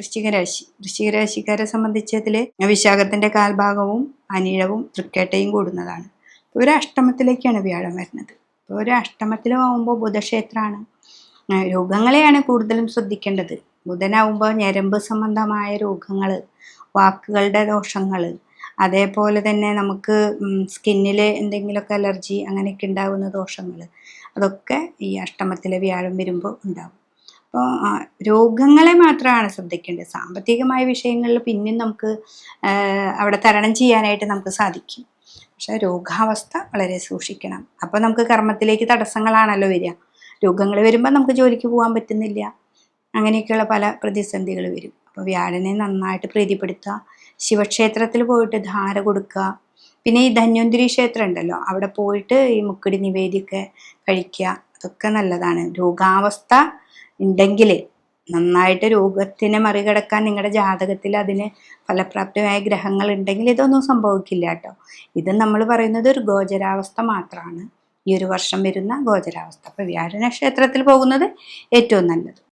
വൃശ്ചിക രാശി വൃശ്ചിക രാശിക്കാരെ വിശാഖത്തിന്റെ കാൽഭാഗവും അനിഴവും തൃക്കേട്ടയും കൂടുന്നതാണ്. ഒരു അഷ്ടമത്തിലേക്കാണ് വ്യാഴം വരുന്നത്. ഒരു അഷ്ടമത്തിലാവുമ്പോൾ ബുധക്ഷേത്രമാണ്. രോഗങ്ങളെയാണ് കൂടുതലും ശ്രദ്ധിക്കേണ്ടത്. ബുധനാവുമ്പോൾ ഞരമ്പ് സംബന്ധമായ രോഗങ്ങൾ വാക്കുകളുടെ ദോഷങ്ങൾ അതേപോലെ തന്നെ നമുക്ക് സ്കിന്നിൽ എന്തെങ്കിലുമൊക്കെ അലർജി അങ്ങനെയൊക്കെ ഉണ്ടാകുന്ന ദോഷങ്ങൾ അതൊക്കെ ഈ അഷ്ടമത്തിലെ വ്യാഴം വരുമ്പോൾ ഉണ്ടാകും അപ്പോൾ രോഗങ്ങളെ മാത്രമാണ് ശ്രദ്ധിക്കേണ്ടത്. സാമ്പത്തികമായ വിഷയങ്ങളിൽ പിന്നെയും നമുക്ക് അവിടെ തരണം ചെയ്യാനായിട്ട് നമുക്ക് സാധിക്കും. പക്ഷെ രോഗാവസ്ഥ വളരെ സൂക്ഷിക്കണം. അപ്പോൾ നമുക്ക് കർമ്മത്തിലേക്ക് തടസ്സങ്ങളാണല്ലോ വരിക. രോഗങ്ങൾ വരുമ്പോൾ നമുക്ക് ജോലിക്ക് പോകാൻ പറ്റുന്നില്ല. അങ്ങനെയൊക്കെയുള്ള പല പ്രതിസന്ധികൾ വരും. അപ്പോൾ വ്യാഴനെ നന്നായിട്ട് പ്രീതിപ്പെടുത്തുക. ശിവക്ഷേത്രത്തിൽ പോയിട്ട് ധാര കൊടുക്കുക. പിന്നെ ഈ ധന്വന്തിരി ക്ഷേത്രം ഉണ്ടല്ലോ അവിടെ പോയിട്ട് ഈ മുക്കടി നിവേദിയൊക്കെ കഴിക്കുക. അതൊക്കെ നല്ലതാണ്. രോഗാവസ്ഥ ഉണ്ടെങ്കിൽ നന്നായിട്ട് രോഗത്തിനെ മറികടക്കാൻ നിങ്ങളുടെ ജാതകത്തിൽ അതിന് ഫലപ്രാപ്തമായ ഗ്രഹങ്ങൾ ഉണ്ടെങ്കിൽ ഇതൊന്നും സംഭവിക്കില്ല കേട്ടോ. ഇത് നമ്മൾ പറയുന്നത് ഒരു ഗോചരാവസ്ഥ മാത്രമാണ് ഈ ഒരു വർഷം വരുന്ന ഗോചരാവസ്ഥ. അപ്പോൾ വ്യാഴ നക്ഷത്രത്തിൽ പോകുന്നത് ഏറ്റവും നല്ലത്.